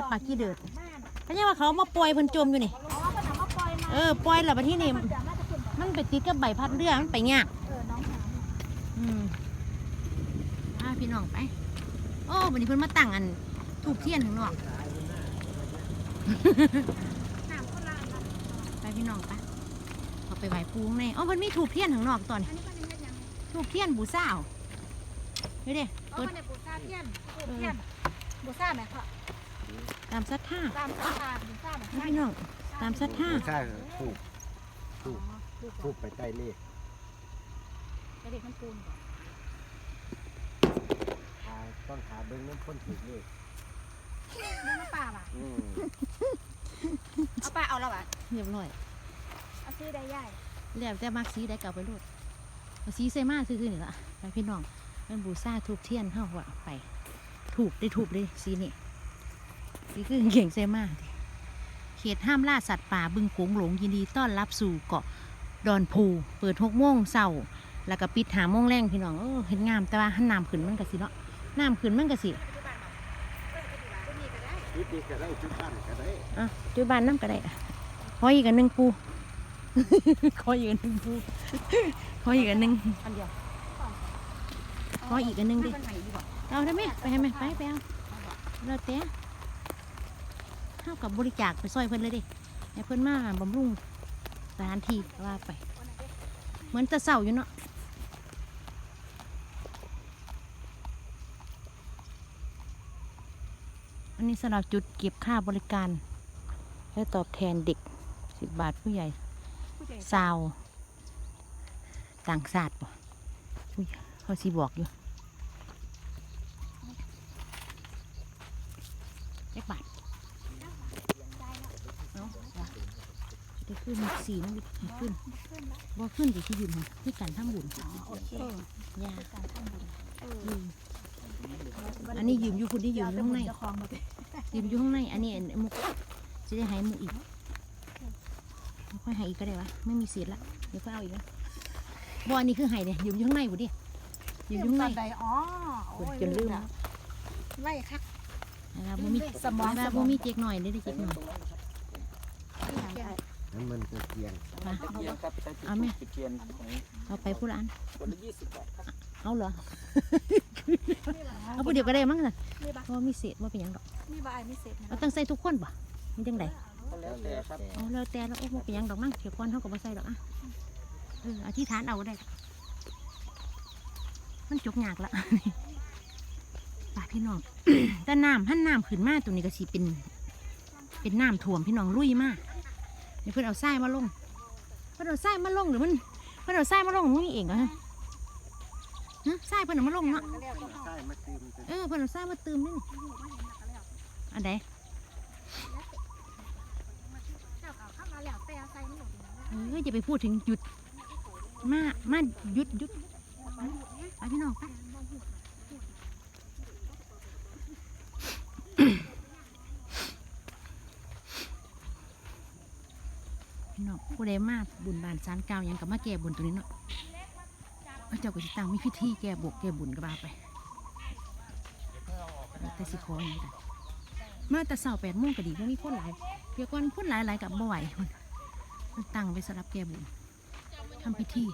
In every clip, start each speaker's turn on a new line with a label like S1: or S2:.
S1: าปลากี้เดือดก็ยังว่าเขามาปล่อยเพิ่นจมอยู่นี่
S2: อ๋อขนาดว่าปล่อยมา
S1: เออปล่อยแล้วบัดที่นี่
S2: มันจะน่าจะขึ้นแบบ
S1: มันไปติดกับใบพัดเรือมันไปยาก
S2: เออน้องหาเนี่ย
S1: อืมพาพี่น้องไป โอ้วันนี้เพิ่นมาตั้งอันทูบเทียนข้างนอก
S2: น้ำก็ลามนะ
S1: ไปพี่น้องไปเอาไปไหว้ปูข้างในอ๋อมันมีทูบเทียนข้างนอกตอน
S2: อันนี้มันยังไงยัง
S1: ทูบเทียนบูซ่าวเฮ้ยเด้
S2: เอา
S1: เปิด
S2: มาในปูซาเทียนปูเทียนปูซ่าไหมคะ
S1: ตามศรัทธา
S2: ตามราคาปูซ่าไหม
S1: พี่น้องตามศรัทธา
S3: ใช่ถูกถูกถูกไปใต้เลข
S2: เด็กมันปูนก่อน
S3: หาต้องหาเบิ้งน้ำพ่นถูกเลข
S2: นี่มาป่าป่ะ
S3: อืม
S2: เอาป่าเอาแล้วป่ะ
S1: เรียบร้อย
S2: เอาซื้อได้ย่าย
S1: แล้วแต่มักสีได้เก่าไปโลดเอาสีใส่มาซื่อๆนี่ล่ะไปพี่น้องมันบูซ่าทูบเทียนเฮาว่าไป ถูกได้ถูกเลยสีนี่ สีคือเก่งใส่มาเขตห้ามล่าสัตว์ป่าบึงโขงหลงยินดีต้อนรับสู่เกาะดอนพูเปิดหกโมงเช้าแล้วก็ปิดหาโมงแรงพี่น้องเออเห็นงามแต่ว่าหันน้ำขึ้นมันก็สิเนาะน้ำขึ้นมันก็สิ
S3: ชุดนี้ก็ได้ชุดบ้านก็ได้
S1: อะจุดบานน้ำก็ได้อะขออีกอันหนึ่งปูขออีกอันหนึ่งปูขออีกอันหนึ่ง
S2: อันเดียว
S1: ขออีกอันหนึ่งดิ
S2: มันไหนดีกว่า
S1: เอาได้ไหมไปให้ไหมไปไปเอาเราเตะเท่ากับบริจาคไปซอยเพิ่นเลยดิให้เพิ่นมาบำรุงสถานที่ว่าไป เหมือนจะเศร้าอยู่เนาะอันนี้สำหรับจุดเก็บค่าบริการ และตอบแทนเด็กสิบบาทผู้ใหญ่
S2: ผู้า
S1: ว ต่างศาสตร์ป่ะเขาสีบอกอยู่เล็กบาทเอาว่ะจะได้ ขึ้นสีนะวิให้ขึ้นบ่ขึ้นสิที่ยืนหันที่การทำบุญ
S2: โอเค
S1: ยา
S2: การทำบุญเออ
S1: ยืมอันนี้ยืมอยู่คุณที่ยืมอยู่ข้างใน
S2: จะคลองมาเป็น
S1: ยืมอยู่ข้างใน อันนี้อันมุกจะได้ให้มุกอีกค่อยให้อีกก็ได้วะไม่มีเศษละเดี๋ยวค่อยเอาอีกนะบ่อันนี้คือให้เนี่ยยืมอยู่ข้างในบุดิยืมอยู่ข้างใน
S2: ใดอ๋อโอ้ย
S1: จนลืม
S2: แล้วไล่คัก
S1: นะครับบ่มี
S2: สมอง
S1: ว่า
S2: สม
S1: บ่
S2: อง
S1: มีเจ๊กหน่อยได้ได้เจ๊กหน่อย
S2: ที่หางไก่
S3: น้ำมันตะเกียง
S1: ไป
S4: เทียนครับใช้
S1: เอาไหม
S4: จุดเทียนของ
S1: เอาไปผู้ละอัน
S4: คนละยี่สิบบาทครับ
S1: เอาเหรอ เอาผู้เดียวก็ได้มั้งสัน
S2: นี่ปะ
S1: เพราะว่ามีเศษว่าเป็นหยังดอก
S2: นี่ปะไอ้ไม่เสร็จนะ
S1: เราต้องใส่ทุกคนป่ะมันจังได
S4: ก็แล้วแต่ครับ
S1: เอาแล้วแต่แล้วโอ้บ่เป็นหยังดอกมั้งเดี๋ยวก่อนเขาก็บ่ใส่ดอกอะเอออธิษฐานเอาก็ได้ มันจกยากละป่าพี่น้องแต่น้ำหันน้ำขึ้นมาตัวนี้ก็สิเป็น เป็นน้ำท่วมพี่น้องลุยมากนี่ เพิ่อนเอาทรายมาลงเพิ่อนเอาทรายมาลงหรือมันเพิ่อนเอาทรายมาลงของนี่เองเหรอฮะฮะทรายเพิ่นเอามาลงเนาะเออเพิ่อนเอาทรายมาเติมนี่อันใด
S2: เจ้าเอาเข้ามาแล้วแต่เอาใส่ไหน
S1: เออจะไปพูดถึงหยุดมามาหยุดหยุดไปพี่น้องไปพี่น้อง ผู้ใดมาบุญบานสารเก่ายังกับมาแก้บุญตัวนี้เนาะพระเจ้าก็สิตั้งมีพิธีแก้บกแก้บุญก็ว่าไปแล้วแต่สิขออย่างกันมาแต่เสาแปดโมงก็ดีเพราะมีคนหลายเพียก่อนคนหลายหลายกับบ่ไหวคนมันตั้งไว้สำหรับแก้บุญทำพิธี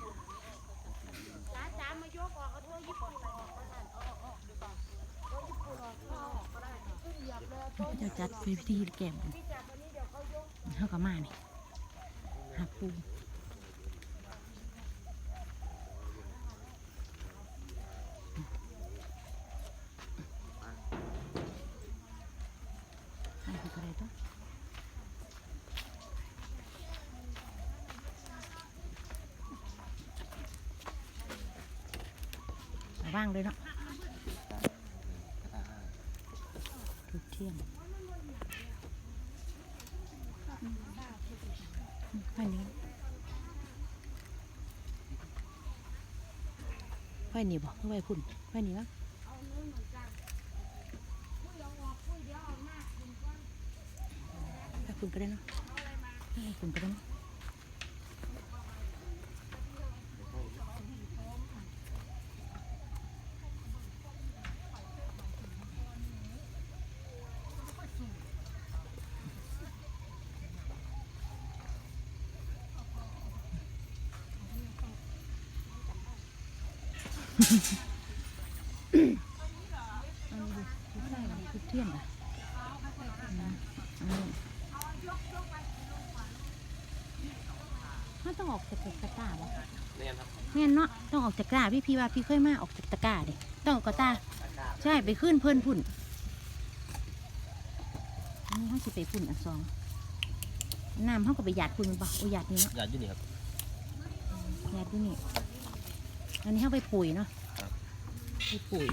S1: พระเจ้าจัดเป็นพิธีแก้บุญเท่ากับมาเนี่หาปูให้ไปก็ได้ตัวเอาว่างเลยเนาะทุกเที่ยงไฟนี้ ไฟนี่บอกไฟพุ่นไฟนี่วะไฟพุ่นก็ได้เนาะไฟพุ่นก็ได้เนาะ อันนี้ดูใช่ทุก เที่ยงอะอืมอันนี้มันต้องออกจากตะกร้าบ่
S4: เนี่ยครับ
S1: แม่นเนาะต้องออกจากตะกร้าพี่พี่ว่าพี่เคยมาออกจากตะกร้าดิต้องออกกระตาใช่ไปขึ้นเพิ่นพุ่นอันนี้เขาสิไปพุ่นอันสองน้ำเขาก็ไปหยาดพุ่นมันปะโอ้หยาดนี่เนาะ
S3: อยากอยู่นี่ครับ
S1: หยาดที่นี่ อันนี้เขาไปปุ๋ยเนาะ
S3: ครับ
S1: ไปปุ๋ย